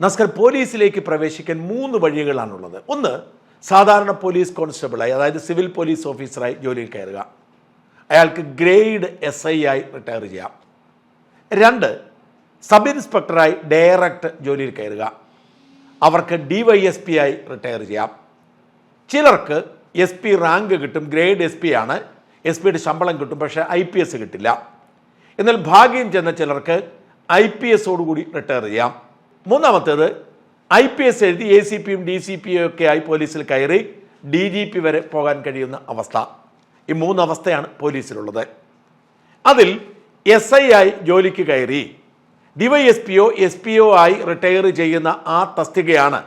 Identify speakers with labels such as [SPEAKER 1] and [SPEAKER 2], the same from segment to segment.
[SPEAKER 1] നസ്കർ പോലീസിലേക്ക് പ്രവേശിക്കാൻ മൂന്ന് വഴികളാണുള്ളത്. ഒന്ന് സാധാരണ പോലീസ് കോൺസ്റ്റബിളായി അതായത് സിവിൽ പോലീസ് ഓഫീസറായി ജോലിയിൽ കയറുക. അയാൾക്ക് ഗ്രേഡ് എസ് ഐ ആയി റിട്ടയർ ചെയ്യാം. രണ്ട് സബ് ഇൻസ്പെക്ടറായി ഡയറക്റ്റ് ജോലിയിൽ കയറുക. അവർക്ക് ഡി വൈ എസ് പി ആയി റിട്ടയർ ചെയ്യാം. ചിലർക്ക് എസ് പി റാങ്ക് കിട്ടും ഗ്രേഡ് എസ് പി ആണ് എസ് പിയുടെ ശമ്പളം കിട്ടും പക്ഷേ ഐ പി എസ് കിട്ടില്ല. എന്നാൽ ഭാഗ്യം ചെന്ന ചിലർക്ക് ഐ പി എസോടുകൂടി റിട്ടയർ ചെയ്യാം. മൂന്നാമത്തേത് ഐ പി എസ് എഴുതി എ സി പിയും ഡി സി പിയും ഒക്കെ ആയി പോലീസിൽ കയറി ഡി ജി പി വരെ പോകാൻ കഴിയുന്ന അവസ്ഥ. ഈ മൂന്ന് അവസ്ഥയാണ് പോലീസിലുള്ളത്. അതിൽ എസ് ഐ ആയി ജോലിക്ക് കയറി DYS P O S P O ആയി റിട്ടയർ ചെയ്യുന്ന ആ തസ്തികയാണ്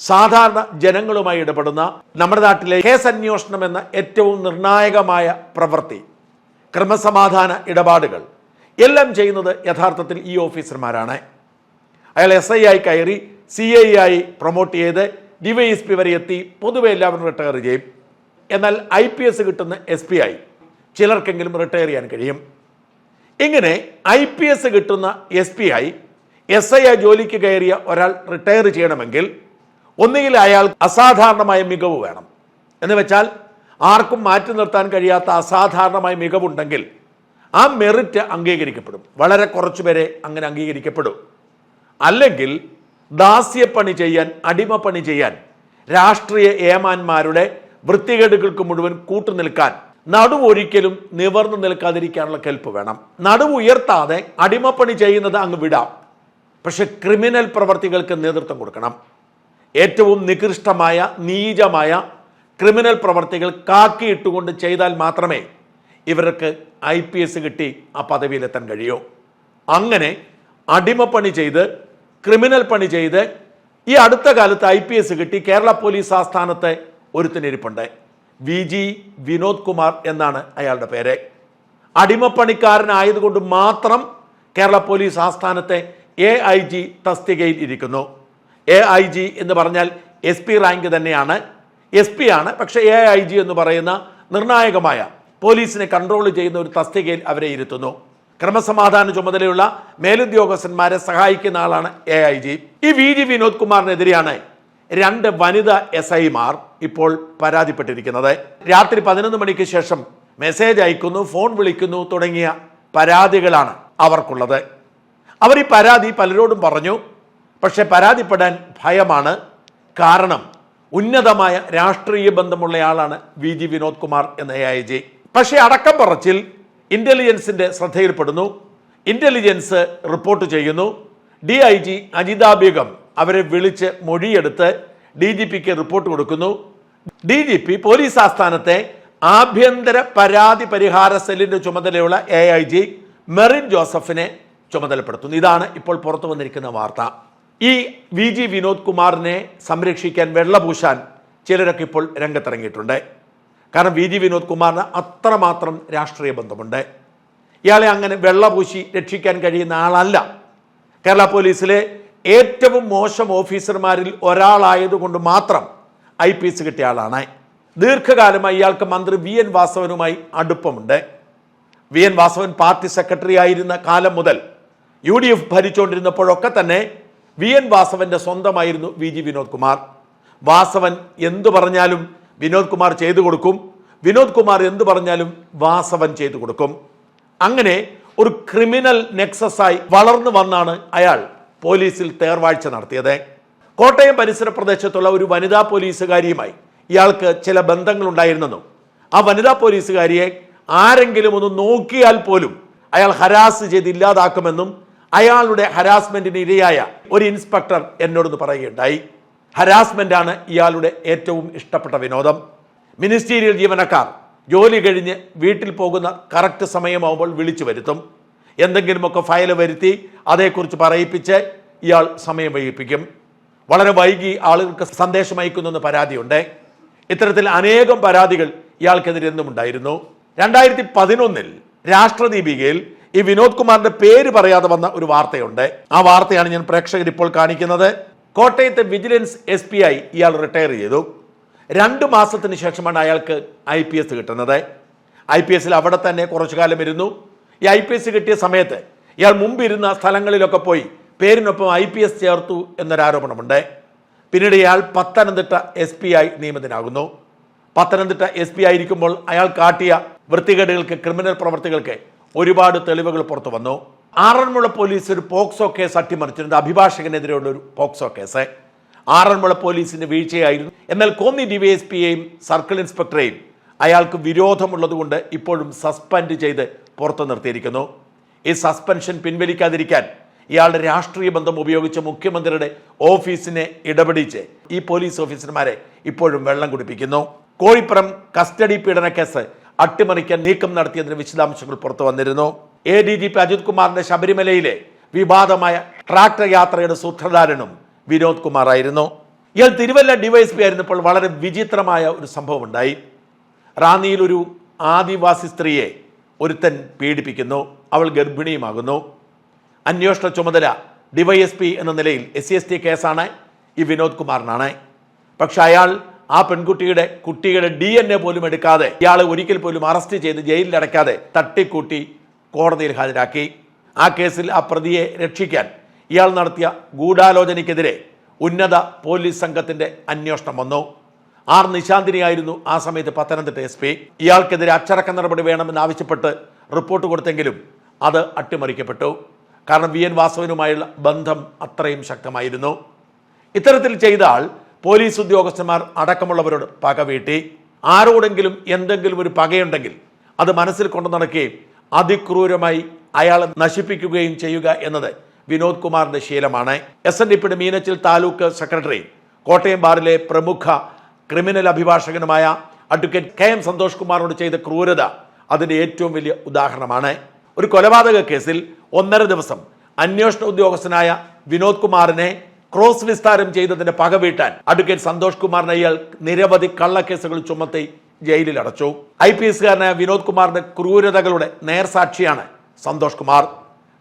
[SPEAKER 1] സാധാരണ ജനങ്ങളുമായി ഇടപെടുന്ന നമ്മുടെ നാട്ടിലെ കേസ് അന്വേഷണം എന്ന ഏറ്റവും നിർണായകമായ പ്രവൃത്തി. ക്രമസമാധാന ഇടപാടുകൾ. എല്ലാം ചെയ്യുന്നത് യഥാർത്ഥത്തിൽ ഈ ഓഫീസർമാരാണ്. അയാൾ എസ് ഐ ആയി കയറി സി ഐ ആയി പ്രൊമോട്ട് ചെയ്ത് ഡിവൈഎസ്പി വരെ എത്തി. പൊതുവെ എല്ലാവരും റിട്ടയർ ചെയ്യും. എന്നാൽ ഐ പി എസ് കിട്ടുന്ന എസ് പി ആയി ചിലർക്കെങ്കിലും റിട്ടയർ ചെയ്യാൻ കഴിയും. ഇങ്ങനെ ഐ പി എസ് കിട്ടുന്ന എസ് പി ആയി എസ് ഐ ആ ജോലിക്ക് കയറിയ ഒരാൾ റിട്ടയർ ചെയ്യണമെങ്കിൽ ഒന്നുകിൽ അയാൾ അസാധാരണമായ മികവ് വേണം. എന്ന് വെച്ചാൽ ആർക്കും മാറ്റി നിർത്താൻ കഴിയാത്ത അസാധാരണമായ മികവുണ്ടെങ്കിൽ ആ മെറിറ്റ് അംഗീകരിക്കപ്പെടും. വളരെ കുറച്ചുപേരെ അങ്ങനെ അംഗീകരിക്കപ്പെടും. അല്ലെങ്കിൽ ദാസ്യപ്പണി ചെയ്യാൻ അടിമപ്പണി ചെയ്യാൻ രാഷ്ട്രീയ ഏമാന്മാരുടെ വൃത്തികേടുകൾക്ക് മുഴുവൻ കൂട്ടുനിൽക്കാൻ നടുവൊരിക്കലും നിവർന്നു നിൽക്കാതിരിക്കാനുള്ള കെൽപ്പ് വേണം. നടുവ് ഉയർത്താതെ അടിമപ്പണി ചെയ്യുന്നത് അങ്ങ് വിടാം. പക്ഷെ ക്രിമിനൽ പ്രവർത്തികൾക്ക് നേതൃത്വം കൊടുക്കണം. ഏറ്റവും നികൃഷ്ടമായ നീചമായ ക്രിമിനൽ പ്രവർത്തികൾ കാക്കിയിട്ടുകൊണ്ട് ചെയ്താൽ മാത്രമേ ഇവർക്ക് ഐ പി എസ് കിട്ടി ആ പദവിയിലെത്താൻ കഴിയൂ. അങ്ങനെ അടിമപ്പണി ചെയ്ത് ക്രിമിനൽ പണി ചെയ്ത് ഈ അടുത്ത കാലത്ത് ഐ പി എസ് കിട്ടി. കേരള പോലീസ് ആസ്ഥാനത്തെ ഒരുത്തിനിരിപ്പുണ്ട്. വി ജി വിനോദ് കുമാർ എന്നാണ് അയാളുടെ പേര്. അടിമപ്പണിക്കാരനായതുകൊണ്ട് മാത്രം കേരള പോലീസ് ആസ്ഥാനത്തെ എ ഐ ജി തസ്തികയിൽ ഇരിക്കുന്നു. എ ഐ ജി എന്ന് പറഞ്ഞാൽ എസ് പി റാങ്ക് തന്നെയാണ്. എസ് പി ആണ് പക്ഷേ എ ഐ ജി എന്ന് പറയുന്ന നിർണായകമായ പോലീസിനെ കൺട്രോൾ ചെയ്യുന്ന ഒരു തസ്തികയിൽ അവരെ ഇരുത്തുന്നു. ക്രമസമാധാന ചുമതലയുള്ള മേലുദ്യോഗസ്ഥന്മാരെ സഹായിക്കുന്ന ആളാണ് എ ഐ ജി ഈ വി ജി വിനോദ് കുമാറിനെതിരെയാണ് രണ്ട് വനിതാ എസ് ഐമാർ ഇപ്പോൾ പരാതിപ്പെട്ടിരിക്കുന്നത്. രാത്രി പതിനൊന്ന് മണിക്ക് ശേഷം മെസ്സേജ് അയക്കുന്നു ഫോൺ വിളിക്കുന്നു തുടങ്ങിയ പരാതികളാണ് അവർക്കുള്ളത്. അവർ ഈ പരാതി പലരോടും പറഞ്ഞു പക്ഷെ പരാതിപ്പെടാൻ ഭയമാണ്. കാരണം ഉന്നതമായ രാഷ്ട്രീയ ബന്ധമുള്ളയാളാണ് വി ജി വിനോദ് കുമാർ എന്ന എ ഐ ജി പക്ഷേ അടക്കം പറച്ചിൽ ഇന്റലിജൻസിന്റെ ശ്രദ്ധയിൽപ്പെടുന്നു. ഇന്റലിജൻസ് റിപ്പോർട്ട് ചെയ്യുന്നു. ഡി ഐ ജി അജിത അവരെ വിളിച്ച് മൊഴിയെടുത്ത് ഡി ജി പിക്ക് റിപ്പോർട്ട് കൊടുക്കുന്നു. ഡി ജി പി പോലീസ് ആസ്ഥാനത്തെ ആഭ്യന്തര പരാതി പരിഹാര സെല്ലിന്റെ ചുമതലയുള്ള എ ഐ ജി മെറിൻ ജോസഫിനെ ചുമതലപ്പെടുത്തുന്നു. ഇതാണ് ഇപ്പോൾ പുറത്തു വന്നിരിക്കുന്ന വാർത്ത. ഈ വി ജി വിനോദ് കുമാറിനെ സംരക്ഷിക്കാൻ വെള്ളപൂശാൻ ചിലരൊക്കെ ഇപ്പോൾ രംഗത്തിറങ്ങിയിട്ടുണ്ട്. കാരണം വി ജി വിനോദ് കുമാറിന് അത്രമാത്രം രാഷ്ട്രീയ ബന്ധമുണ്ട്. ഇയാളെ അങ്ങനെ വെള്ളപൂശി രക്ഷിക്കാൻ കഴിയുന്ന ആളല്ല. കേരള പോലീസിലെ ഏറ്റവും മോശം ഓഫീസർമാരിൽ ഒരാളായതുകൊണ്ട് മാത്രം ഐ പി എസ് കിട്ടിയ ആളാണ്. ദീർഘകാലമായി ഇയാൾക്ക് മന്ത്രി വി എൻ വാസവനുമായി അടുപ്പമുണ്ട്. V N Vasavan party secretary ആയിരുന്ന കാലം മുതൽ യു ഡി എഫ് ഭരിച്ചുകൊണ്ടിരുന്നപ്പോഴൊക്കെ തന്നെ വി എൻ വാസവന്റെ സ്വന്തമായിരുന്നു വി ജി വിനോദ് കുമാർ. വാസവൻ എന്തു പറഞ്ഞാലും വിനോദ് കുമാർ ചെയ്തു കൊടുക്കും. വിനോദ് കുമാർ എന്ത് പറഞ്ഞാലും വാസവൻ ചെയ്തു കൊടുക്കും. അങ്ങനെ ഒരു ക്രിമിനൽ നെക്സസായി വളർന്നു വന്നാണ് അയാൾ പോലീസിൽ തേർവാഴ്ച നടത്തിയത്. കോട്ടയം പരിസര പ്രദേശത്തുള്ള ഒരു വനിതാ പോലീസുകാരിയുമായി ഇയാൾക്ക് ചില ബന്ധങ്ങൾ ഉണ്ടായിരുന്നെന്നും ആ വനിതാ പോലീസുകാരിയെ ആരെങ്കിലും ഒന്ന് നോക്കിയാൽ പോലും അയാൾ ഹരാസ് ചെയ്ത് ഇല്ലാതാക്കുമെന്നും അയാളുടെ ഹരാസ്മെന്റിന് ഇരയായ ഒരു ഇൻസ്പെക്ടർ എന്നോടൊന്ന് പറയുകയുണ്ടായി. ഹരാസ്മെന്റ് ആണ് ഇയാളുടെ ഏറ്റവും ഇഷ്ടപ്പെട്ട വിനോദം. മിനിസ്റ്റീരിയൽ ജീവനക്കാർ ജോലി കഴിഞ്ഞ് വീട്ടിൽ പോകുന്ന കറക്റ്റ് സമയമാവുമ്പോൾ വിളിച്ചു വരുത്തും. എന്തെങ്കിലുമൊക്കെ ഫയൽ വരുത്തി അതേക്കുറിച്ച് പറയിപ്പിച്ച് ഇയാൾ സമയം വൈകിപ്പിക്കും. വളരെ വൈകി ആളുകൾക്ക് സന്ദേശം അയക്കുന്നെന്ന് പരാതിയുണ്ട്. ഇത്തരത്തിൽ അനേകം പരാതികൾ ഇയാൾക്കെതിരെ എന്നും ഉണ്ടായിരുന്നു. രണ്ടായിരത്തി പതിനൊന്നിൽ രാഷ്ട്രദീപികയിൽ ഈ വിനോദ് കുമാറിന്റെ പേര് പറയാതെ വന്ന ഒരു വാർത്തയുണ്ട്. ആ വാർത്തയാണ് ഞാൻ പ്രേക്ഷകർ ഇപ്പോൾ കാണിക്കുന്നത്. കോട്ടയത്തെ വിജിലൻസ് എസ് പി ആയി ഇയാൾ റിട്ടയർ ചെയ്തു. രണ്ട് മാസത്തിന് ശേഷമാണ് അയാൾക്ക് ഐ പി എസ് കിട്ടുന്നത്. ഐ പി എസിൽ അവിടെ തന്നെ കുറച്ചു കാലം ഇരുന്നു. ഈ ഐ പി എസ് കിട്ടിയ സമയത്ത് ഇയാൾ മുമ്പ് ഇരുന്ന സ്ഥലങ്ങളിലൊക്കെ പോയി പേരിനൊപ്പം ഐ പി എസ് ചേർത്തു എന്നൊരാരോപണമുണ്ട്. പിന്നീട് ഇയാൾ പത്തനംതിട്ട എസ് പി ആയി നിയമിതനാകുന്നു പത്തനംതിട്ട എസ് പി ആയിരിക്കുമ്പോൾ അയാൾ കാട്ടിയ വൃത്തികേടുകൾക്ക് ക്രിമിനൽ പ്രവർത്തികൾക്ക് ഒരുപാട് തെളിവുകൾ പുറത്തു വന്നു. ആറന്മുള പോലീസ് ഒരു പോക്സോ കേസ് അട്ടിമറിച്ചിരുന്നത് അഭിഭാഷകനെതിരെയുള്ള ഒരു പോക്സോ കേസ്. ആറന്മുള പോലീസിന്റെ വീഴ്ചയായിരുന്നു. എന്നാൽ കോന്നി ഡിവൈഎസ്പിയെയും സർക്കിൾ ഇൻസ്പെക്ടറെയും അയാൾക്ക് വിരോധമുള്ളതുകൊണ്ട് ഇപ്പോഴും സസ്പെൻഡ് ചെയ്ത് പുറത്തു നിർത്തിയിരിക്കുന്നു. ഈ സസ്പെൻഷൻ പിൻവലിക്കാതിരിക്കാൻ ഇയാളുടെ രാഷ്ട്രീയ ബന്ധം ഉപയോഗിച്ച് മുഖ്യമന്ത്രിയുടെ ഓഫീസിനെ ഇടപെടിച്ച് ഈ പോലീസ് ഓഫീസർമാരെ ഇപ്പോഴും വെള്ളം കുടിപ്പിക്കുന്നു. കോഴിപ്പുറം കസ്റ്റഡി പീഡന കേസ് അട്ടിമറിക്കാൻ നീക്കം നടത്തിയതിന് വിശദാംശങ്ങൾ പുറത്തു വന്നിരുന്നു. A D G P Ajith കുമാറിന്റെ ശബരിമലയിലെ വിവാദമായ ട്രാക്ടർ യാത്രയുടെ സൂത്രധാരനും വിനോദ് കുമാർ ആയിരുന്നു. ഇയാൾ തിരുവല്ല ഡിവൈഎസ്പി ആയിരുന്നപ്പോൾ വളരെ വിചിത്രമായ ഒരു സംഭവം ഉണ്ടായി റാന്നിയിൽ ഒരു ആദിവാസി സ്ത്രീയെ ഒരുത്തൻ പീഡിപ്പിക്കുന്നു. അവൾ ഗർഭിണിയുമാകുന്നു. അന്വേഷണ ചുമതല ഡിവൈഎസ്പി എന്ന നിലയിൽ എസ് സി എസ് ടി കേസാണ് ഈ വിനോദ് കുമാറിനാണ്. പക്ഷെ അയാൾ ആ പെൺകുട്ടിയുടെ കുട്ടിയുടെ ഡി എൻ എ പോലും എടുക്കാതെ ഇയാളെ ഒരിക്കൽ പോലും അറസ്റ്റ് ചെയ്ത് ജയിലിൽ അടയ്ക്കാതെ തട്ടിക്കൂട്ടി കോടതിയിൽ ഹാജരാക്കി. ആ കേസിൽ ആ പ്രതിയെ രക്ഷിക്കാൻ ഇയാൾ നടത്തിയ ഗൂഢാലോചനയ്ക്കെതിരെ ഉന്നത പോലീസ് സംഘത്തിന്റെ അന്വേഷണം വന്നു. ആർ നിശാന്തിനിയായിരുന്നു ആ സമയത്ത് പത്തനംതിട്ട എസ് പി. ഇയാൾക്കെതിരെ അച്ചടക്ക നടപടി വേണമെന്ന് ആവശ്യപ്പെട്ട് റിപ്പോർട്ട് കൊടുത്തെങ്കിലും അത് അട്ടിമറിക്കപ്പെട്ടു. കാരണം വി എൻ വാസവനുമായുള്ള ബന്ധം അത്രയും ശക്തമായിരുന്നു. ഇത്തരത്തിൽ ചെയ്ത ആൾ പോലീസ് ഉദ്യോഗസ്ഥന്മാർ അടക്കമുള്ളവരോട് പക വീട്ടി. ആരോടെങ്കിലും എന്തെങ്കിലും ഒരു പകയുണ്ടെങ്കിൽ അത് മനസ്സിൽ കൊണ്ടു നടക്കുകയും അതിക്രൂരമായി അയാൾ നശിപ്പിക്കുകയും ചെയ്യുക എന്നത് വിനോദ് കുമാറിന്റെ ശീലമാണ്. എസ് എൻ ഡി പിയുടെ മീനച്ചിൽ താലൂക്ക് സെക്രട്ടറി കോട്ടയം ബാറിലെ പ്രമുഖ ക്രിമിനൽ അഭിഭാഷകനുമായ അഡ്വക്കേറ്റ് കെ എം സന്തോഷ് കുമാറിനോട് ചെയ്ത ക്രൂരത അതിന്റെ ഏറ്റവും വലിയ ഉദാഹരണമാണ്. ഒരു കൊലപാതക കേസിൽ ഒന്നര ദിവസം അന്വേഷണ ഉദ്യോഗസ്ഥനായ വിനോദ് കുമാറിനെ ക്രോസ് വിസ്താരം ചെയ്തതിന്റെ പക വീട്ടാൻ അഡ്വക്കേറ്റ് സന്തോഷ് കുമാറിനെ ഇയാൾ നിരവധി കള്ളക്കേസുകൾ ചുമത്തി ജയിലിൽ അടച്ചു ഐ പി എസ്കാരനായ വിനോദ് കുമാറിന്റെ ക്രൂരതകളുടെ നേർസാക്ഷിയാണ് സന്തോഷ് കുമാർ.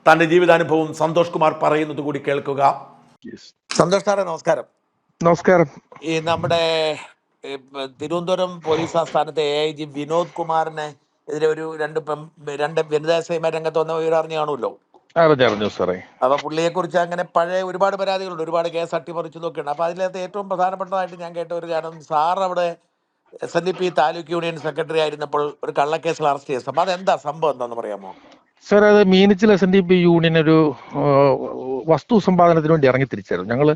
[SPEAKER 1] തന്റെ ജീവിതാനുഭവം സന്തോഷ് കുമാർ പറയുന്നത് കൂടി കേൾക്കുക. സന്തോഷ് സാറേ നമസ്കാരം.
[SPEAKER 2] നമസ്കാരം.
[SPEAKER 1] ഈ നമ്മുടെ തിരുവനന്തപുരം പോലീസ് ആസ്ഥാനത്തെ എ ഐ ജി വിനോദ് കുമാറിനെ എതിരെ ഒരു രണ്ട് രണ്ട് വനിതാ സേമ രംഗത്ത് വന്ന വിവരം അറിഞ്ഞു കാണുമല്ലോ?
[SPEAKER 2] സാറേ.
[SPEAKER 1] അപ്പൊ പുള്ളിയെ കുറിച്ച് അങ്ങനെ പഴയ ഒരുപാട് പരാതികളുണ്ട്. ഒരുപാട് കേസ് അട്ടിമറിച്ചതൊക്കെയുണ്ട് അപ്പൊ അതിനകത്ത് ഏറ്റവും പ്രധാനപ്പെട്ടതായിട്ട് ഞാൻ കേട്ട ഒരു കാരണം സാർ അവിടെ S N D P taluk union secretary ആയിരുന്നപ്പോൾ ഒരു കള്ളക്കേസിൽ അറസ്റ്റ് ചെയ്ത സംഭവം. അതെന്താ സംഭവം എന്താണെന്ന് പറയാമോ
[SPEAKER 2] സർ അത് Meenachil S N D P union ഒരു വസ്തു സമ്പാദനത്തിന് വേണ്ടി ഇറങ്ങി തിരിച്ചായിരുന്നു. ഞങ്ങൾ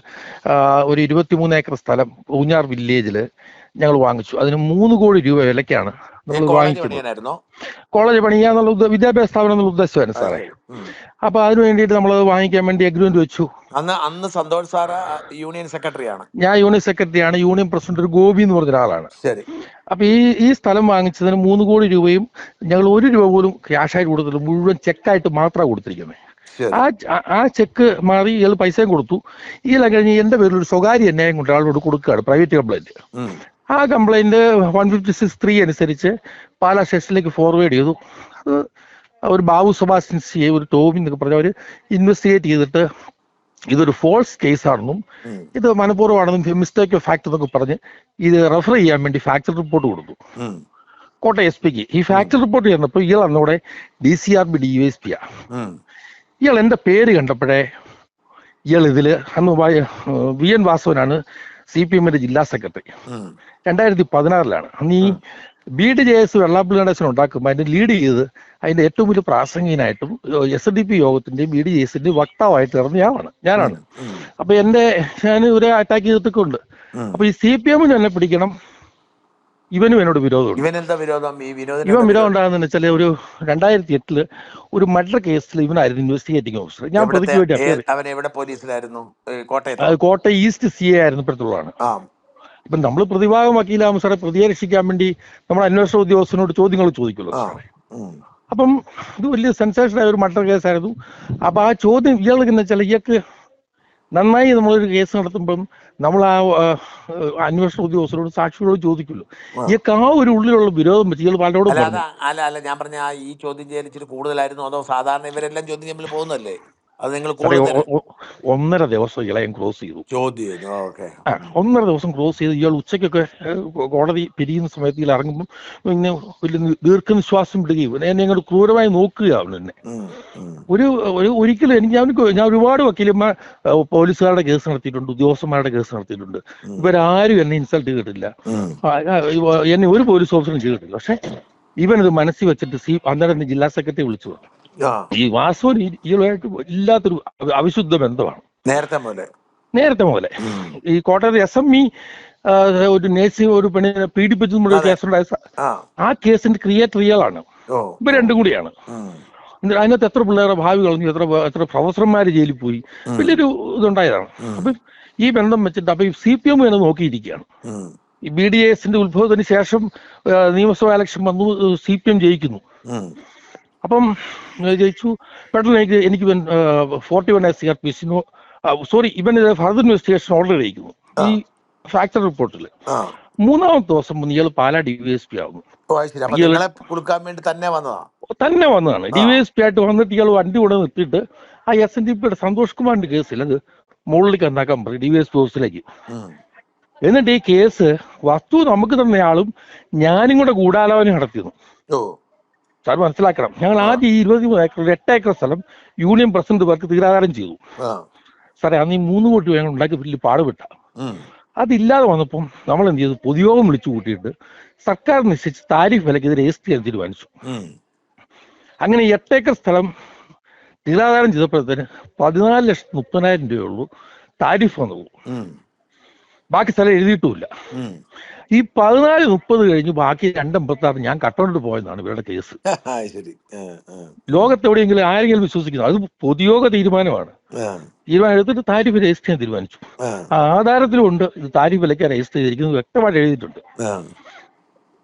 [SPEAKER 2] ഒരു ഇരുപത്തിമൂന്ന് ഏക്കർ സ്ഥലം ഊഞ്ഞാർ വില്ലേജിൽ ഞങ്ങൾ വാങ്ങിച്ചു. അതിന് മൂന്ന് കോടി രൂപ വിലക്കാണ് നമ്മൾ
[SPEAKER 1] കോളേജ്
[SPEAKER 2] വാങ്ങിക്കുന്നത് കോളേജ് പണിയാന്നുള്ള എന്നുള്ള വിദ്യാഭ്യാസ സ്ഥാപനം എന്നുള്ള ഉദ്ദേശമായിരുന്നു സാറേ. അപ്പൊ അതിന് വേണ്ടിയിട്ട് നമ്മൾ വാങ്ങിക്കാൻ വേണ്ടി അഗ്രിമെന്റ് വെച്ചു.
[SPEAKER 1] അന്ന് അന്ന് സന്തോഷ് സാറ് യൂണിയൻ സെക്രട്ടറി ആണ്.
[SPEAKER 2] ഞാൻ യൂണിയൻ സെക്രട്ടറിയാണ് യൂണിയൻ പ്രസിഡന്റ് ഒരു ഗോപി എന്ന് പറഞ്ഞ ഒരാളാണ്
[SPEAKER 1] ശരി.
[SPEAKER 2] അപ്പൊ ഈ ഈ സ്ഥലം വാങ്ങിച്ചതിന് മൂന്ന് കോടി രൂപയും ഞങ്ങൾ ഒരു രൂപ പോലും ക്യാഷായിട്ട് കൊടുത്തില്ല മുഴുവൻ ചെക്കായിട്ട് മാത്രമാണ് കൊടുത്തിരിക്കുന്നത്. ആ ആ ചെക്ക് മാറി ഇയാൾ പൈസയും കൊടുത്തു. ഇയാൾ കഴിഞ്ഞ് എന്റെ പേരിൽ ഒരു സ്വകാര്യ അന്യായം കൊണ്ട് ആളോട് കൊടുക്കുകയാണ്. Private complaint. ആ complaint one fifty six three അനുസരിച്ച് പാലാ സ്റ്റേഷനിലേക്ക് ഫോർവേഡ് ചെയ്തു. അത് ഒരു ബാബു സുഭാഷ് സി ഒരു ടോമി എന്നൊക്കെ പറഞ്ഞ അവർ ഇൻവെസ്റ്റിഗേറ്റ് ചെയ്തിട്ട് ഇതൊരു ഫോൾസ് കേസാണെന്നും
[SPEAKER 1] ആണെന്നും
[SPEAKER 2] ഇത് മനഃപൂർവമാണെന്നും മിസ്റ്റേക്ക് ഓഫ് ഫാക്ട് എന്നൊക്കെ പറഞ്ഞ് ഇത് റെഫർ ചെയ്യാൻ വേണ്ടി ഫാക്ടർ റിപ്പോർട്ട് കൊടുത്തു. കോട്ടയം എസ് പിക്ക് ഈ ഫാക്ടർ റിപ്പോർട്ട് ചെയ്യുന്നപ്പോൾ ഇയാൾ അന്നോടെ D C R B D U S P ആ. ഇയാൾ എന്റെ പേര് കണ്ടപ്പോഴേ ഇയാൾ ഇതിൽ അന്ന് വി എൻ വാസവനാണ് സി പി എമ്മിന്റെ ജില്ലാ സെക്രട്ടറി. രണ്ടായിരത്തി പതിനാറിലാണ് അന്ന് ഈ B D J S Vellappally Natesan ഉണ്ടാക്കുമ്പോൾ അതിന്റെ ലീഡ് ചെയ്ത് അതിന്റെ ഏറ്റവും വലിയ പ്രാസംഗികനായിട്ടും എസ് ഡി പി യോഗത്തിന്റെയും ബി ഡി ജെ എസിന്റെയും വക്താവായിട്ട് ഇറങ്ങി ഞാനാണ്. ഞാനാണ് അപ്പൊ എന്റെ ഞാൻ ഇവരെ അറ്റാക്ക് ചെയ്തിട്ടൊക്കെ ഉണ്ട്. അപ്പൊ ഈ സി പി എമ്മിന് എന്നെ പിടിക്കണം. ഇവനും എന്നോട് വിരോധമുണ്ട്.
[SPEAKER 1] ഇവനെന്താ വിരോധം? ഈ വിനോദിന്
[SPEAKER 2] ഇവൻ വിരോധം ഉണ്ടാകുന്ന വെച്ചാൽ ഒരു രണ്ടായിരത്തി എട്ടിൽ ഒരു മർഡർ കേസിൽ ഇവനായിരുന്നു ഇൻവെസ്റ്റിഗേറ്റിംഗ് ഓഫീസർ. ഞാൻ പ്രതിക്ക് വേണ്ടി
[SPEAKER 1] അവൻ എവിടെ പോലീസിലായിരുന്നു?
[SPEAKER 2] കോട്ടയം ഈസ്റ്റ് സി എ ആയിരുന്നു ഇപ്പോഴത്തുള്ളതാണ്.
[SPEAKER 1] ആ.
[SPEAKER 2] ഇപ്പം നമ്മൾ പ്രതിഭാഗം വക്കീലാകുമ്പോൾ സാറേ പ്രതിയെ രക്ഷിക്കാൻ വേണ്ടി നമ്മൾ അന്വേഷണ ഉദ്യോഗസ്ഥനോട് ചോദ്യങ്ങൾ
[SPEAKER 1] ചോദിക്കുള്ളൂ
[SPEAKER 2] സാറേ. അപ്പം ഇത് വലിയ സെൻസേഷൻ ആയ ഒരു മർഡർ കേസായിരുന്നു. അപ്പൊ ആ ചോദ്യം ഇയാൾക്ക് എന്ന് വെച്ചാൽ ഇയാൾക്ക് നന്നായി നമ്മളൊരു കേസ് നടത്തുമ്പം നമ്മൾ ആ അന്വേഷണ ഉദ്യോഗസ്ഥരോട് സാക്ഷികളോട് ചോദിക്കുമല്ലോ. ഇയാൾക്ക് ആ ഒരു ഉള്ളിലുള്ള വിരോധം വെച്ച് ഇയാൾ പലരോടും
[SPEAKER 1] അല്ല അല്ല അല്ല ഞാൻ പറഞ്ഞ ഈ ചോദ്യം ചെയ്യൽ ഇച്ചിരി കൂടുതലായിരുന്നു അതോ സാധാരണ ഇവരെല്ലാം ചോദ്യം ചെയ്യുമ്പോൾ പോകുന്നല്ലേ
[SPEAKER 3] അത് നിങ്ങൾ
[SPEAKER 2] ഒന്നര ദിവസം ഇളയം ക്ലോസ് ചെയ്തു.
[SPEAKER 3] ചോദ്യം
[SPEAKER 2] ഒന്നര ദിവസം ക്ലോസ് ചെയ്ത് ഇയാൾ ഉച്ചയ്ക്കൊക്കെ ഏഹ്, കോടതി പിരിയുന്ന സമയത്ത് ഇയാൾ ഇറങ്ങുമ്പോൾ ഇങ്ങനെ വലിയ ദീർഘനിശ്വാസം വിടുകയും എന്നെ ഇങ്ങോട്ട് ക്രൂരമായി നോക്കുകയാണ് എന്നെ. ഒരു ഒരു ഒരിക്കലും എനിക്ക് ഞാൻ ഞാൻ ഒരുപാട് വക്കീലന്മാർ പോലീസുകാരുടെ കേസ് നടത്തിയിട്ടുണ്ട് ഉദ്യോഗസ്ഥന്മാരുടെ കേസ് നടത്തിയിട്ടുണ്ട്. ഇവരാരും എന്നെ ഇൻസൾട്ട് ചെയ്തിട്ടില്ല. എന്നെ ഒരു പോലീസ് ഓഫീസറും ചെയ്തിട്ടില്ല. പക്ഷെ ഇവൻ ഇത് മനസ്സിൽ വെച്ചിട്ട് സി അന്നേരം ജില്ലാ സെക്രട്ടറി വിളിച്ചു പറഞ്ഞു. ഈ വാസവൻ ഈ- ഇയാളുമായിട്ട് ഇല്ലാത്തൊരു അവിശുദ്ധ ബന്ധമാണ്.
[SPEAKER 3] നേരത്തെ പോലെ
[SPEAKER 2] നേരത്തെ മുതലേ. ഈ കോട്ടയത്ത് എസ് എം ഇ ഒരു നേഴ്സിംഗ് ഒരു പെണ്ണിനെ പീഡിപ്പിച്ചു
[SPEAKER 3] അതെ.
[SPEAKER 2] കേസുണ്ടായ
[SPEAKER 3] ആ.
[SPEAKER 2] കേസിന്റെ ക്രിയേറ്റർ ഇയാളാണ് ഇപ്പൊ രണ്ടും കൂടിയാണ്. അതിനകത്ത് എത്ര പിള്ളേരുടെ ഭാവി കളഞ്ഞു എത്ര എത്ര പ്രൊഫസർമാർ ജയിലിൽ പോയി. വലിയൊരു ഇതുണ്ടായതാണ്. അപ്പൊ ഈ ബന്ധം വെച്ചിട്ട് അപ്പൊ സി പി എം എന്നെ നോക്കിയിരിക്കുകയാണ്. ഈ ബി ഡി എസിന്റെ ഉത്ഭവത്തിന് ശേഷം നിയമസഭാ ഇലക്ഷൻ വന്നു സി പി എം ജയിക്കുന്നു. അപ്പം ജയിച്ചു പെട്ടെന്ന് എനിക്ക് എനിക്ക് forty one S C R P സിനോ സോറി ഇവൻ ഫർദർ ഇൻവെസ്റ്റിഗേഷൻ ഓർഡർ ചെയ്യിക്കുന്നു ഈ ഫാക്ടർ റിപ്പോർട്ടിൽ മൂന്നാമത്തെ ദിവസം മുതൽ ഇയാൾ Pala D V S P
[SPEAKER 3] ആകുന്നു തന്നെ വന്നതാ?
[SPEAKER 2] തന്നെ വന്നതാണ്. ഡി വി എസ് പി ആയിട്ട് വന്നിട്ട് ഇയാൾ വണ്ടി കൂടെ നിർത്തിയിട്ട് ആ എസ് എൻ ഡി പിയുടെ സന്തോഷ് കുമാറിന്റെ കേസിൽ അത് മുകളിലേക്ക് എന്താക്കാൻ പറയും ഡി വി എസ് പി ഓഫീസിലേക്ക് എന്നിട്ട് ഈ കേസ് വസ്തു നമുക്ക് തന്നയാളും ഞാനും കൂടെ ഗൂഢാലോചന നടത്തിയിരുന്നു. സാർ മനസ്സിലാക്കണം. ഞങ്ങൾ ആദ്യം ഈ ഇരുപത്തി മൂന്ന് ഏക്കർ എട്ട് ഏക്കർ സ്ഥലം യൂണിയൻ പ്രസിഡന്റ് പേർക്ക് തീരാധാരം ചെയ്തു. സാറേ അന്ന് ഈ മൂന്ന് കോടി രൂപ ഞങ്ങൾ ഉണ്ടാക്കി വലിയ പാടുപെട്ട. അതില്ലാതെ വന്നപ്പം നമ്മൾ എന്ത് ചെയ്തു? പൊതുയോഗം വിളിച്ചു കൂട്ടിയിട്ട് സർക്കാർ നിശ്ചയിച്ച് താരിഫ് വിലക്കെതിരെ എസ് ടി ചെയ്യാൻ തീരുമാനിച്ചു. അങ്ങനെ എട്ടേക്കർ എട്ട് ഏക്കർ സ്ഥലം തീരാധാരം ചെയ്തപ്പോഴത്തേന് പതിനാല് ലക്ഷത്തി മുപ്പതിനായിരം രൂപയുള്ളൂ താരിഫ്
[SPEAKER 3] വന്നുള്ളൂ.
[SPEAKER 2] ബാക്കി സ്ഥലം എഴുതിയിട്ടുമില്ല. ഈ പതിനാല് മുപ്പത് കഴിഞ്ഞ് ബാക്കി രണ്ടമ്പത്തി ആറ് ഞാൻ കട്ടോണ്ട് പോയതാണ് ഇവരുടെ കേസ്. ലോകത്തെവിടെയെങ്കിലും ആരെങ്കിലും വിശ്വസിക്കുന്നു. അത് പൊതുയോഗ തീരുമാനമാണ്. തീരുമാനം എടുത്തിട്ട് താരിഫ് രജിസ്റ്റർ ചെയ്യാൻ തീരുമാനിച്ചു. ആധാരത്തിലുണ്ട്. ഇത് താരിഫ് വിലയ്ക്ക് രജിസ്റ്റർ ചെയ്തിരിക്കുന്നത് വ്യക്തമായിട്ട് എഴുതിയിട്ടുണ്ട്.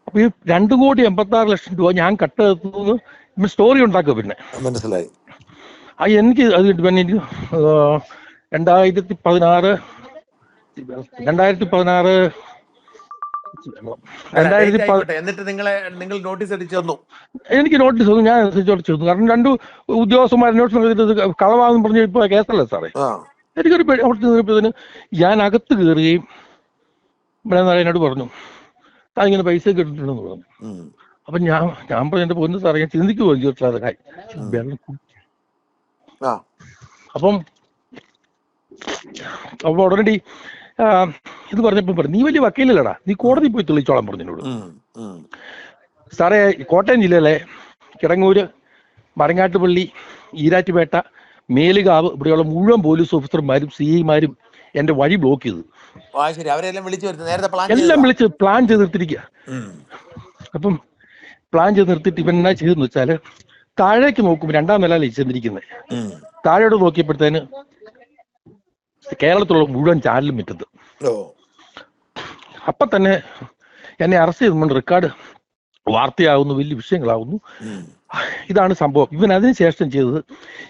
[SPEAKER 2] അപ്പൊ ഈ രണ്ടു കോടി എൺപത്തി ആറ് ലക്ഷം രൂപ ഞാൻ കട്ടെടുത്തു സ്റ്റോറി ഉണ്ടാക്കുക പിന്നെ.
[SPEAKER 3] മനസ്സിലായി.
[SPEAKER 2] ആ എനിക്ക് അത് പിന്നെ എനിക്ക് രണ്ടായിരത്തി പതിനാറ് രണ്ടായിരത്തി പതിനാറ്.
[SPEAKER 3] എന്നിട്ട് നിങ്ങളെ നിങ്ങൾ നോട്ടീസ് അടിച്ചു തന്നു.
[SPEAKER 2] എനിക്ക് നോട്ടീസ് ഒന്നും ഞാൻ അനുസരിച്ചോട് ചെയ്തു കാരണം രണ്ട് ഉദ്യോഗസ്ഥന്മാർ അന്വേഷണം ചെയ്തിട്ട് കളവാന്ന് പറഞ്ഞ് ഇപ്പൊ കേസല്ലേ സാറേ? എനിക്കൊരു അവിടെ ചെന്നപ്പോഴത്തേന് ഞാൻ അകത്ത് കയറുകയും എന്നോട് പറഞ്ഞു താൻ ഇങ്ങനെ പൈസ കിട്ടിയിട്ടുണ്ടെന്ന് പറഞ്ഞു. അപ്പൊ ഞാൻ ഞാൻ പറഞ്ഞു എന്റെ പൊന്നു സാറേ ഞാൻ ചിന്തിക്കുമോ പോയി കാര്യം വെള്ളം അപ്പം അപ്പൊ ഉടനടി ഇത് പറഞ്ഞപ്പോ പറഞ്ഞു നീ വലിയ വക്കീലല്ലടാ നീ കോടതി പോയി തെളിയിച്ചോളാൻ പറഞ്ഞു എന്നോട്
[SPEAKER 3] ഉം. ഉം.
[SPEAKER 2] സാറേ കോട്ടയം ജില്ലയിലെ കിടങ്ങൂര് മരങ്ങാട്ടുപള്ളി ഈരാറ്റുപേട്ട മേലുകാവ് ഇവിടെയുള്ള മുഴുവൻ പോലീസ് ഓഫീസർമാരും സി ഐമാരും എന്റെ വഴി ബ്ലോക്ക് ചെയ്തു എല്ലാം വിളിച്ച് പ്ലാൻ ചെയ്ത്
[SPEAKER 3] നിർത്തിരിക്കുക.
[SPEAKER 2] അപ്പം പ്ലാൻ ചെയ്ത് നിർത്തിയിട്ട് ഇവൻ എന്നാ ചെയ്തെന്ന് വെച്ചാൽ താഴേക്ക് നോക്കുമ്പോൾ രണ്ടാം നില ചെന്നിരിക്കുന്നത്. താഴോട്ട് നോക്കിയപ്പോഴത്തേന് കേരളത്തിലുള്ള മുഴുവൻ ചാനലും വിറ്റത്
[SPEAKER 3] ഓ
[SPEAKER 2] അപ്പൊ തന്നെ എന്നെ അറസ്റ്റ് ചെയ്തുകൊണ്ട് റെക്കോർഡ് വാർത്തയാകുന്നു വലിയ വിഷയങ്ങളാകുന്നു ഇതാണ് സംഭവം. ഇവൻ അതിനുശേഷം ചെയ്തത്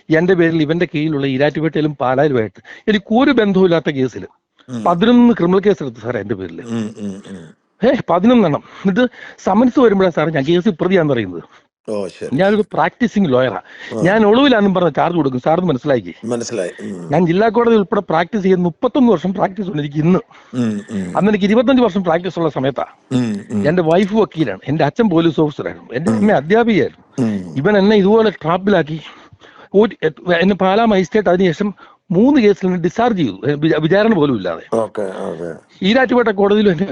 [SPEAKER 2] എന്റെ പേരിൽ ഇവന്റെ കീഴിലുള്ള ഈരാറ്റുപേട്ടയിലും പാലായിലുമായിട്ട്. എനിക്ക് ഒരു ബന്ധവുമില്ലാത്ത കേസിൽ. പതിനൊന്ന് ക്രിമിനൽ കേസ് എടുത്തു സാറേ എന്റെ പേരിൽ ഏഹ്. പതിനൊന്നെണ്ണം. എന്നിട്ട് സമൻസ് വരുമ്പോഴാണ് സാറേ ഞാൻ കേസ് പ്രതിയാന്ന് പറയുന്നത്.
[SPEAKER 3] ഓ ശരി.
[SPEAKER 2] ഞാനൊരു പ്രാക്ടീസിങ് ലോയറാ. ഞാൻ ഒളിവിലാണെന്നും പറഞ്ഞ ചാർജ് കൊടുക്കും. സാറിന് മനസ്സിലാക്കി
[SPEAKER 3] മനസ്സിലായി.
[SPEAKER 2] ഞാൻ ജില്ലാ കോടതി ഉൾപ്പെടെ പ്രാക്ടീസ് ചെയ്യുന്ന മുപ്പത്തൊന്ന് വർഷം പ്രാക്ടീസ് ഉണ്ട് എനിക്ക് ഇന്ന്. അന്ന് എനിക്ക് ഇരുപത്തഞ്ച് വർഷം പ്രാക്ടീസ് ഉള്ള സമയത്താ. എന്റെ വൈഫ് വക്കീലാണ്. എന്റെ അച്ഛൻ പോലീസ് ഓഫീസറായിരുന്നു. എന്റെ അമ്മ അധ്യാപികയായിരുന്നു. ഇവൻ എന്നെ ഇതുപോലെ ട്രാപ്പിലാക്കി. എന്നെ പാലാ മജിസ്ട്രേറ്റ് അതിനുശേഷം മൂന്ന് കേസിൽ നിന്ന് ഡിസ്ചാർജ് ചെയ്തു. വിചാരണ പോലും ഇല്ലാതെ. ഈരാറ്റുപേട്ട കോടതിയിൽ എന്നെ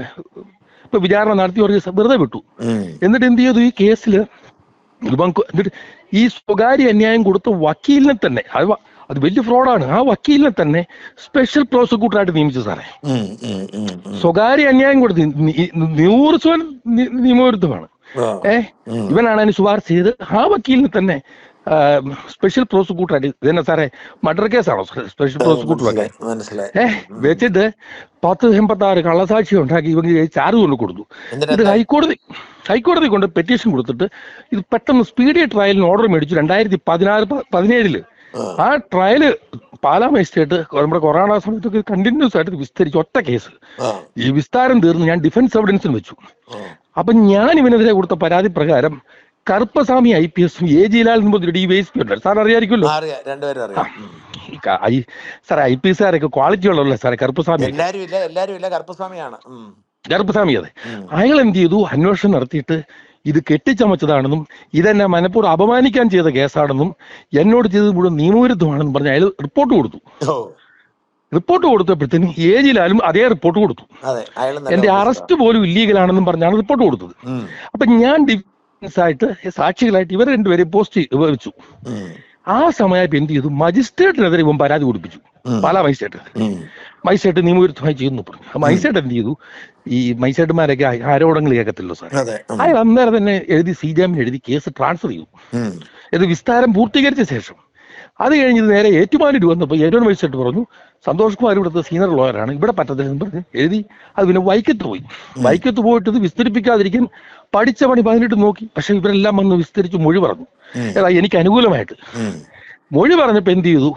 [SPEAKER 2] ഇപ്പൊ വിചാരണ നടത്തി ദിവസം വെറുതെ വിട്ടു. എന്നിട്ട് എന്ത് ചെയ്തു? ഈ കേസിൽ ഇവൻ എന്നിട്ട് ഈ സ്വകാര്യ അന്യായം കൊടുത്ത വക്കീലിനെ തന്നെ അത് അത് വലിയ ഫ്രോഡാണ് ആ വക്കീലിനെ തന്നെ സ്പെഷ്യൽ പ്രോസിക്യൂട്ടറായിട്ട് നിയമിച്ചു സാറേ. സ്വകാര്യ അന്യായം കൊടുത്ത് നൂറ് ശതമാനം നിയമവിരുദ്ധമാണ്.
[SPEAKER 3] ഏഹ്
[SPEAKER 2] ഏ? ഇവനാണ് അതിന് ശുപാർശ ചെയ്ത് ആ വക്കീലിനെ തന്നെ ആ, പ്രോസിക്യൂട്ടർ പ്രോസിക്യൂട്ടറായിട്ട് ഇതന്നെ സാറേ മർഡർ കേസാണോ സ്പെഷ്യൽ പ്രോസിക്യൂട്ടർ
[SPEAKER 3] ഒക്കെ മനസ്സിലായി
[SPEAKER 2] വെച്ചിട്ട് പത്ത് എൺപത്തി ആറ് കള്ളസാക്ഷി ഉണ്ടാക്കി ഇവங்க ചാർജ് കൊണ്ട് കൊടുത്തു.
[SPEAKER 3] എന്നിട്ട്
[SPEAKER 2] ഹൈക്കോടതി ഹൈക്കോടതി കൊണ്ട് പെറ്റീഷൻ കൊടുത്തിട്ട് ഇത് പെട്ടെന്ന് സ്പീഡി ട്രയലിന് ഓർഡർ മേടിച്ചു രണ്ടായിരത്തി പതിനാറ് പതിനേഴിൽ.
[SPEAKER 3] ആ.
[SPEAKER 2] ട്രയൽ പാലാ മജിസ്ട്രേറ്റ് നമ്മുടെ കൊറോണ സമയത്തൊക്കെ കണ്ടിന്യൂസ് ആയിട്ട് വിസ്തരിച്ചു ഒറ്റ കേസ്. ഈ വിസ്താരം തീർന്ന് ഞാൻ ഡിഫൻസ് എവിഡൻസിന് വെച്ചു. അപ്പൊ ഞാൻ ഇവനെതിരെ കൊടുത്ത പരാതി പ്രകാരം കറുപ്പസ്വാമി ഐ പി എസും A G Lal D Y S P ഉണ്ട് സാർ അറിയാമായിരിക്കുമല്ലോ
[SPEAKER 3] അറിയാം രണ്ടുപേരും അറിയാം. ഉം.
[SPEAKER 2] ഈ സാറേ ഐ പി എസ്കാരൊക്കെ ക്വാളിറ്റി ഉള്ളതല്ലേ സാറേ കറുപ്പസ്വാമി?
[SPEAKER 3] എല്ലാരും ഇല്ല എല്ലാരും ഇല്ല കറുപ്പസ്വാമിയാണ്.
[SPEAKER 2] അതെ. അയാൾ എന്ത് ചെയ്തു അന്വേഷണം നടത്തിയിട്ട് ഇത് കെട്ടിച്ചമച്ചതാണെന്നും ഇതെന്നെ മനഃപൂർവം അപമാനിക്കാൻ ചെയ്ത കേസാണെന്നും എന്നോട് ചെയ്തത് മുഴുവൻ നിയമവിരുദ്ധമാണെന്നും പറഞ്ഞ് അയാൾ റിപ്പോർട്ട് കൊടുത്തു. റിപ്പോർട്ട് കൊടുത്തപ്പോഴത്തേനും ഏജിലാലും അതേ റിപ്പോർട്ട് കൊടുത്തു. എന്റെ. അറസ്റ്റ് പോലും ഇല്ലീഗലാണെന്നും പറഞ്ഞാണ് റിപ്പോർട്ട് കൊടുത്തത്. അപ്പൊ ഞാൻ ആയിട്ട് സാക്ഷികളായിട്ട് ഇവർ രണ്ടുപേരെ പോസ്റ്റ് വെച്ചു ആ സമയത്ത് എന്ത് ചെയ്തു? മജിസ്ട്രേറ്റിനെതിരെ ഇവൻ പരാതി കൊടുപ്പിച്ചു. പല മജിസ്ട്രേറ്റ്. മജിസ്ട്രേറ്റ് നിയമവിരുദ്ധമായി ചെയ്യുന്നു പറഞ്ഞു. ആ മജിസ്ട്രേറ്റ് എന്ത് ചെയ്തു? ഈ മജിസ്ട്രേറ്റുമാരൊക്കെ ആരോടങ്ങൾ കേൾക്കത്തില്ലോ സാർ. അയാൾ അന്നേരം തന്നെ എഴുതി സി ജാമ്യം എഴുതി കേസ് ട്രാൻസ്ഫർ ചെയ്തു. ഇത് വിസ്താരം പൂർത്തീകരിച്ച ശേഷം. അത് കഴിഞ്ഞ് നേരെ ഏറ്റുമാനൂർ വന്നപ്പോൾ ഏറ്റവും മജിസ്ട്രേറ്റ് പറഞ്ഞു സന്തോഷ് കുമാർ ഇവിടുത്തെ സീനിയർ ലോയറാണ് ഇവിടെ പറ്റത്തില്ലെന്ന് പറഞ്ഞ് എഴുതി. അത് പിന്നെ വൈക്കത്ത് പോയി. വൈക്കത്ത് പോയിട്ട് ഇത് വിസ്തരിപ്പിക്കാതിരിക്കാൻ പഠിച്ച പണി പതിനെട്ട് നോക്കി. പക്ഷെ ഇവരെല്ലാം വന്ന് വിസ്തരിച്ച് മൊഴി പറഞ്ഞു. എടാ എനിക്ക് അനുകൂലമായിട്ട്. മൊഴി പറഞ്ഞപ്പോൾ എന്ത് ചെയ്തു?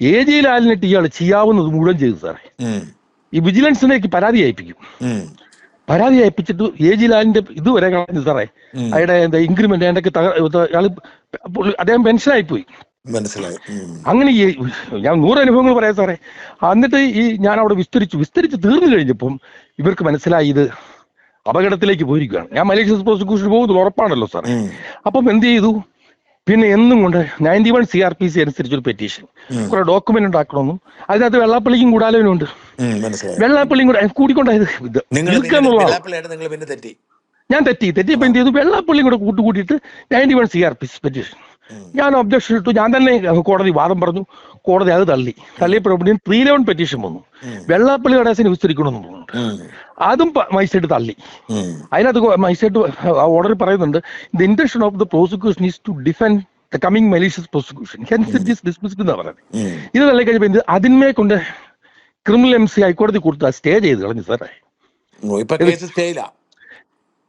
[SPEAKER 2] എ ജി ലാലിനിട്ട് ഇയാൾ ചെയ്യാവുന്നത് മുഴുവൻ ചെയ്തു സാറേ. ഈ വിജിലൻസിനേക്ക് പരാതി അയപ്പിക്കും. പരാതി അയപ്പിച്ചിട്ട് എ ജി ലാലിന്റെ ഇതുവരെ കളഞ്ഞു സാറേ. അയാളുടെ എന്താ ഇൻക്രിമെന്റ് അതിന്റെ അയാൾ അദ്ദേഹം പെൻഷനായി പോയി
[SPEAKER 3] മനസ്സിലായി.
[SPEAKER 2] അങ്ങനെ ഈ ഞാൻ നൂറ് അനുഭവങ്ങൾ പറയാം സാറേ. എന്നിട്ട് ഈ ഞാൻ അവിടെ വിസ്തരിച്ചു വിസ്തരിച്ച് തീർന്നു കഴിഞ്ഞപ്പം ഇവർക്ക് മനസ്സിലായി ഇത് അപകടത്തിലേക്ക് പോയിരിക്കുകയാണ്. ഞാൻ മലേഷ്യസ് പ്രോസിക്യൂഷൻ പോകുന്നത് ഉറപ്പാണല്ലോ
[SPEAKER 3] സാർ.
[SPEAKER 2] അപ്പം എന്ത് ചെയ്തു? പിന്നെ എന്നും കൊണ്ട് ninety one C R P C അനുസരിച്ചൊരു petition. കുറെ ഡോക്യുമെന്റ് ഉണ്ടാക്കണമെന്നും അതിനകത്ത് വെള്ളാപ്പള്ളിക്കും കൂടാലോനും ഉണ്ട്. വെള്ളാപ്പള്ളിയും കൂടെ കൂടിക്കൊണ്ടായത് ഞാൻ തെറ്റി തെറ്റിയപ്പോ എന്ത് ചെയ്തു? വെള്ളാപ്പള്ളിയും കൂടെ കൂട്ടുകൂട്ടിയിട്ട് ninety one C R P C petition. ഞാൻ ഒബ്ജക്ഷൻ ഇട്ടു. ഞാൻ തന്നെ കോടതി വാദം പറഞ്ഞു. കോടതി അത് തള്ളി. തള്ളിയപ്പോഴും ത്രീ ലെവൻ പെറ്റീഷൻ വന്നു. വെള്ളാപ്പള്ളി കടേശനെ വിസ്തരിക്കണമെന്ന്
[SPEAKER 3] തോന്നുന്നുണ്ട്.
[SPEAKER 2] അതും മജിസ്ട്രേറ്റ് തള്ളി. അതിനകത്ത് മജിസ്ട്രേറ്റ് ഓർഡർ പറയുന്നുണ്ട് the intention of the prosecution is to defend the coming malicious prosecution hence it is dismissed എന്നാ പറയുന്നത്. ഇത് തള്ളി കഴിഞ്ഞപ്പോൾ അതിന്മേ കൊണ്ട് ക്രിമിനൽ എം സി ഹൈക്കോടതി കൊടുത്ത് സ്റ്റേ ചെയ്ത് കളഞ്ഞു സാറേ
[SPEAKER 3] ഇപ്പൊ കേസ് സ്റ്റേയില്ല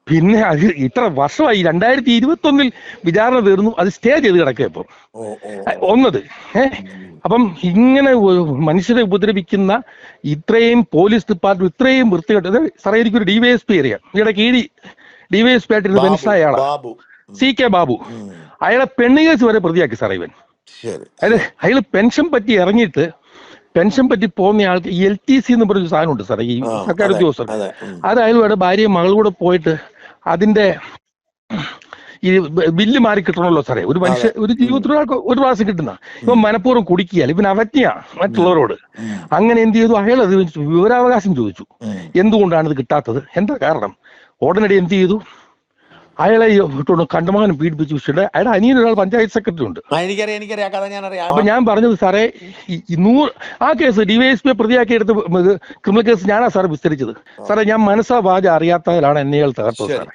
[SPEAKER 2] പിന്നെ അത് ഇത്ര വർഷമായി രണ്ടായിരത്തി ഇരുപത്തി ഒന്നിൽ വിചാരണ തീർന്നു അത് സ്റ്റേ ചെയ്ത് കിടക്കുക ഇപ്പം. ഒന്നത്. ഏ അപ്പം ഇങ്ങനെ മനുഷ്യരെ ഉപദ്രവിക്കുന്ന ഇത്രയും പോലീസ് ഡിപ്പാർട്ട്മെന്റ് ഇത്രയും വൃത്തികെട്ട ഇത് സാറേ എനിക്കൊരു ഡിവൈഎസ്പി അറിയാം. ഇവിടെ കീഴി ഡിവൈഎസ്പി ആയിട്ടിരുന്ന മനസ്സിലായ
[SPEAKER 3] ആളാണ്
[SPEAKER 2] സി കെ ബാബു. അയാളെ പെണ്ണുകേസ് വരെ പ്രതിയാക്കി സാറേ ഇവൻ. അതായത് അയാൾ പെൻഷൻ പറ്റി ഇറങ്ങിയിട്ട് പെൻഷൻ പറ്റി പോകുന്ന ആൾക്ക് എൽ ടി സി എന്ന് പറഞ്ഞൊരു സാധനമുണ്ട് സാറേ ഈ സർക്കാർ ഉദ്യോഗസ്ഥർ.
[SPEAKER 3] അത്
[SPEAKER 2] അയാളുടെ ഭാര്യയും മകളും കൂടെ പോയിട്ട് അതിന്റെ ഈ ബില്ല് മാറി കിട്ടണമല്ലോ സാറേ. ഒരു മനുഷ്യ ഒരു ജീവിതത്തിൽ ഒരാൾക്ക് ഒരു പ്രാവശ്യം കിട്ടുന്ന. ഇവൻ മനഃപൂർവം കുടിക്കിയാൽ ഇവൻ അവജ്ഞ മറ്റുള്ളവരോട്. അങ്ങനെ എന്ത് ചെയ്തു? അയാൾ അത് വിവരാവകാശം ചോദിച്ചു. എന്തുകൊണ്ടാണ് ഇത് കിട്ടാത്തത്? എന്താ കാരണം? ഉടനടി എന്ത് ചെയ്തു? അയാളെ കണ്ടമാനം പീഡിപ്പിച്ച് വെച്ചിട്ട് അയാളുടെ അനിയൻ ഒരാൾ പഞ്ചായത്ത് സെക്രട്ടറി ഉണ്ട്.
[SPEAKER 3] എനിക്കറിയാം എനിക്കറിയാം. കഥ ഞാൻ
[SPEAKER 2] അപ്പൊ ഞാൻ പറഞ്ഞത് സാറേ നൂറ് ആ കേസ് ഡിവൈഎസ്പി പ്രതിയാക്കി എടുത്ത് ക്രിമിനൽ കേസ് ഞാനാ സാർ വിസ്തരിച്ചത്. സാറേ ഞാൻ മനസ്സാ വാച അറിയാത്തതിലാണ് എന്നെ തകർത്തത് സാറേ.